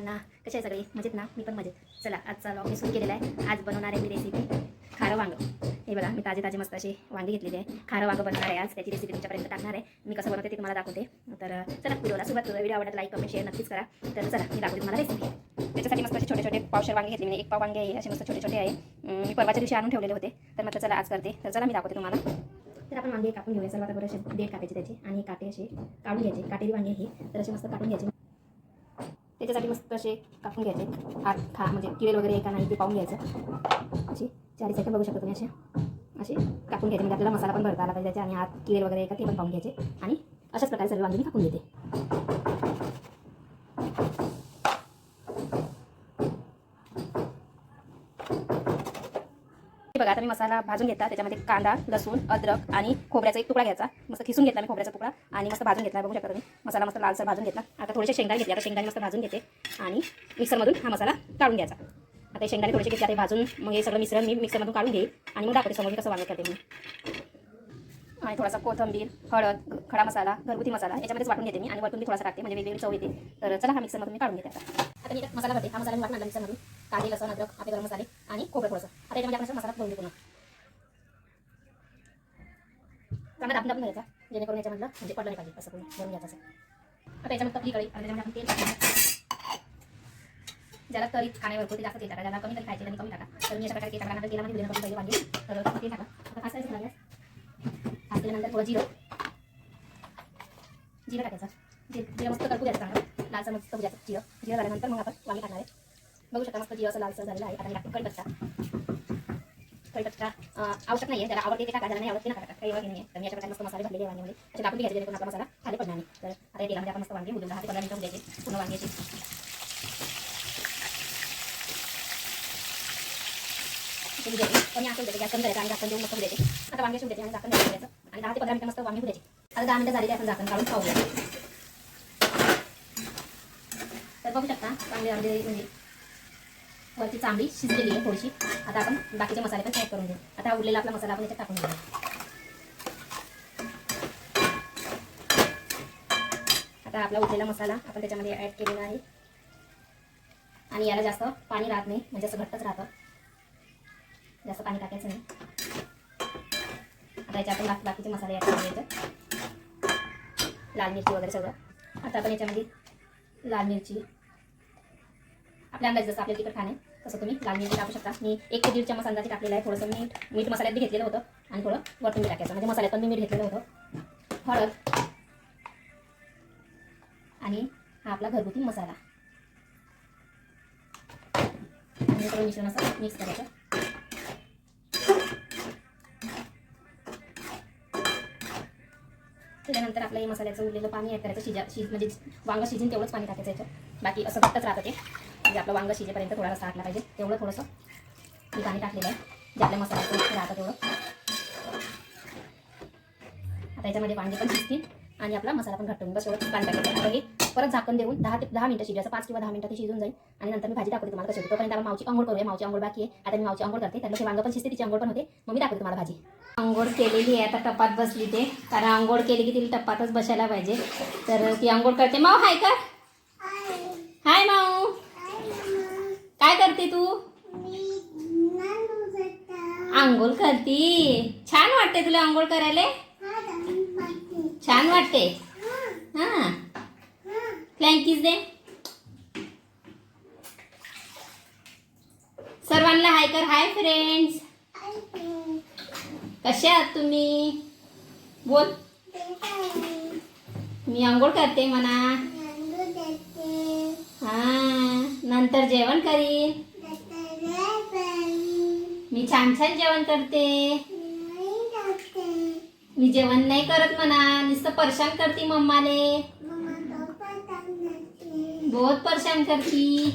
सर्वांना. कसे आहे सगळे? मजेत ना? मी पण मजेत. चला आजचा लॉग मी सुरू केलेला आहे. आज बनवणार आहे मी रेसिपी खारं वांगं. हे बघा मी ताजे ताजे मस्त असे वांगे घेतलेले आहे. खारं वांगं बनणार आहे आज. त्याची रेसिपी तुमच्यापर्यंत टाकणार आहे. मी कसं बनवते ते तुम्हाला दाखवते. तर चला व्हिडिओला सुरुवात करूया. व्हिडिओ आवडत लाईक कमेंट शेअर नक्कीच करा. तर चला मी दाखवते तुम्हाला रेसिपी त्याच्यासाठी मस्त असे छोटे छोटे पावशर वांगे घेतले. मी एक पाव वांगे आहे असे मस्त छोटे छोटे आहे. मी परवाच्या दिवशी आणून ठेवलेले होते. तर म्हटलं चला आज करते. तर चला मी दाखवते तुम्हाला. तर आपण वांगे कापून घेऊया. सर्वात अगोदर असे डेट कापायचे त्याचे आणि काटे असे काढून घ्यायचे. काटेरी वांगे हे तर असे मस्त काढून घ्यायचे. त्याच्यासाठी मस्त असे कापून घ्यायचे. हात खा म्हणजे किवेल वगैरे आहे का नाही ते पाहून घ्यायचं. अशी चारी साईड बघू शकता तुम्ही असे असे कापून घ्यायचे. म्हणजे आपल्याला मसाला पण भरता आला पाहिजे आणि हात किडे वगैरे आहे का ते पण पाहून घ्यायचे. आणि अशाच प्रकारे सर्व वांगे मी कापून घेते बघा आता मी मसाला भाजून घेतला त्याच्यामध्ये कांदा लसूण अद्रक आणि खोबऱ्याचा एक तुकडा घ्यायचा. मस्त खिसून घेतला मी खोबऱ्याचा तुकडा आणि मस्त भाजून घेतला बघू शकता तुम्ही. मसाला मस्त लालसर भाजून घेतला. आता थोडेसे शेंगदाणे घेतले आता शेंगदाणे मस्त भाजून घेते आणि मिक्सरमधून हा मसाला काढून घ्यायचा. आता हे शेंगदाणे थोडेसे घेतले आता भाजून मग हे सगळं मिश्रण मी मिक्सरमधून काढून घेईल आणि मग दाखवते समोर मी कसं वांगे करते मी आणि थोडासा कोथंबीर हळद खडा मसाला घरगुती मसाला याच्यामध्येच वाटून घेते मी आणि वरतून मी थोडासा टाकते म्हणजे वेगवेगळी चव येते. तर चला हा मिक्सरमधून मी काढून घेते आता. आता मी मसाला करते हा मसाला मी वाटून आणला मिक्सरमधून. कांदे लसण अद्रक आपले गरम मसाले आणि खोबरं थोडंसं. आता याच्यामध्ये आपण असं मसाला करून देतो चांगला दाबून दाबून घ्यायचा जेणेकरून याच्यामधलं म्हणजे पडलं नाही पाहिजे असं करून भरून घ्यायचं असं. आता याच्यामध्ये तपली कळी आणि त्याच्यामध्ये आपण तेल ज्याला तरी खाण्यावर ते जास्त तेल टाका ज्याला कमी तरी खायचे त्यांनी कमी टाका. तर मी अशा प्रकारे तेल टाकल्यानंतर तेलामध्ये दिलं पाहिजे पहिले तर तेल टाका. आता फास्ट करायचं लागल्यास फास्ट थोडं जिरं. जिरं टाकायचं. जिरं मस्त करपू द्यायचं चांगलं. लालसर मस्त द्यायचं. जिरं जिरं झाल्यानंतर मग आपण वांगे टाकणार आहे. बघू शकता मस्त जीव असं लालसर झालेला आहे आता मी टाकतो कढीपत्ता. कढीपत्ता आवश्यक नाही आहे ज्याला आवडते ते टाका नाही आवडते नका टाका. काही एवढं नाही आहे तर मी अशा प्रकारे मस्त मसाले भरलेले वांग्यामध्ये असे टाकून घ्यायचे जेणेकरून आपला मसाला खाली पडणार नाही. तर आता या तेलामध्ये आपण मस्त वांगे बुजून दहा ते पंधरा मिनिटं द्यायचे पूर्ण वांग्याची कमी द्यायचे गॅस कमी आणि झाकण देऊन मस्त द्यायचे आता वांगे शिवून द्यायचे आणि झाकण द्यायचं आणि दहा ते पंधरा मिनिटं मस्त वांगे द्यायचे आता दहा मिनिटं झालेली आपण झाकण काढून पाहूया तर बघू शकता वांगे म्हणजे वरची चांबडी शिजलेली आहे थोडीशी. आता आपण बाकीचे मसाले पण ॲड करून घेऊ. आता हा उरलेला आपला मसाला आपण याच्यात टाकून घेऊ आता आपला उरलेला मसाला आपण त्याच्यामध्ये ॲड केलेला आहे. आणि याला जास्त पाणी राहत नाही म्हणजे असं घट्टच राहतं. जास्त पाणी टाकायचं नाही. आता याच्या आपण बाकी बाकीचे मसाले ॲड करून घ्यायचे. लाल मिरची वगैरे सगळं. आता आपण याच्यामध्ये लाल मिरची आपल्या अंदाज जसं आपल्या तिखट खाणे तसं तुम्ही लाल मिरची टाकू शकता. मी एक ते दीड चमच अंदाजे टाकलेला आहे थोडंसं मीठ मीठ मसाल्यात बी घेतलेलं होतं आणि थोडं वरतून बी टाकायचं. म्हणजे मसाल्यात पण मी मीठ घेतलेलं होतं. हळद आणि हा आपला घरगुती मसाला. आणि मिश्रण असं मिक्स करायचं. त्याच्यानंतर आपलं हे मसाल्याचं उरलेलं पाणी ॲड करायचं. शिजा शिज म्हणजे वांग शिजून तेवढंच पाणी टाकायचं याच्यात. बाकी असं घट्टच राहतं ते म्हणजे आपलं वांग शिजेपर्यंत थोडा रस्सा पाहिजे. तेवढं थोडंसं मी पाणी टाकलेलं आहे. जे आपल्या मसाल्याचं राहतं तेवढं. आता याच्यामध्ये वांगे पण शिजतील आणि आपला मसाला पण घट्टून बस एवढं पाणी टाकायचं आता हे परत झाकण देऊन दहा ते दहा मिनिटं शिजायचं पाच किंवा दहा मिनिटं ते शिजून जाईल. आणि नंतर मी भाजी दाखवते तुम्हाला कशी होते. तोपर्यंत आपण मावची अंघोळ करूया. मावची अंघोळ बाकी आहे. आता मी मावची अंघोळ करते. त्यामुळे ते वांग पण शिजते. तिची अंघोळ पण होते. मग मी दाखवते तुम्हाला भाजी. अंघोळ केलेली आहे. आता टपात बसली ते. कारण अंघोळ केली की तिला टपातच बसायला पाहिजे. तर ती अंघोळ करते. माव हाय का हाय माऊ काय करते तू? आंघोळ करती. छान वाटते तुला आंघोळ करायला? छान वाटते. हा. फ्लँकीज दे. सर्वांना हाय कर. हाय फ्रेंड्स कसे आहात तुम्ही? बोल. मी आंघोळ करते म्हणा. नंतर जेवण करीन. मी छान छान जेवण करते. मी जेवण नाही करत म्हणा नुसतं परेशान करते मम्माले. बहुत परेशान करती.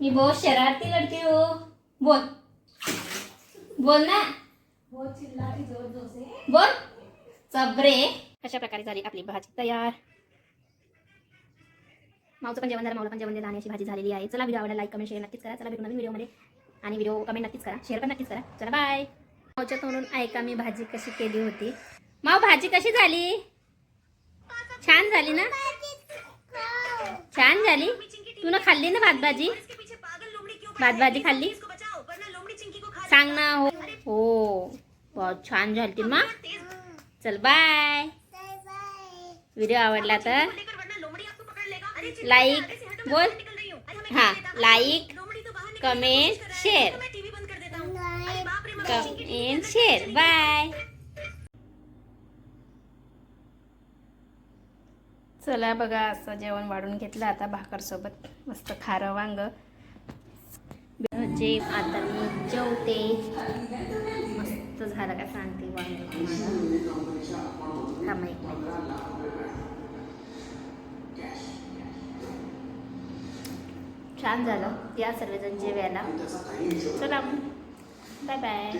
मी बहुत शरारती लड़की हो. बोल. बोल ना. बोल. चबरे अशा प्रकारे झाली आपली भाजी तयार? मावचं पण जेवण झालं मावला पण जेवण आणि अशी भाजी झालेली आहे. चला व्हिडिओ आवडला लाईक कमेंट शेअर नक्कीच करा. चला भेटू नवीन व्हिडिओमध्ये आणि व्हिडिओ कमेंट नक्कीच करा. शेअर पण नक्कीच करा. चला बाय मावच्या तोंडून ऐका मी भाजी कशी केली होती. माव भाजी कशी झाली? छान झाली ना? छान झाली? तू ना खाल्ली ना भात भाजी भात भाजी खाल्ली? सांग ना हो. हो. बहुत छान झाली मा चल बाय व्हिडिओ आवडला तर. लाईक बोल. हा like comment share comment share bye चला बघा असं जेवण वाढून घेतलं आता भाकरसोबत. मस्त खारं वांग. जे आता मी जेवते. मस्त झालं का सांगते वांग. थांबा एक मिनिट. छान झालं. या सर्वजण जेवायला. चला बाय बाय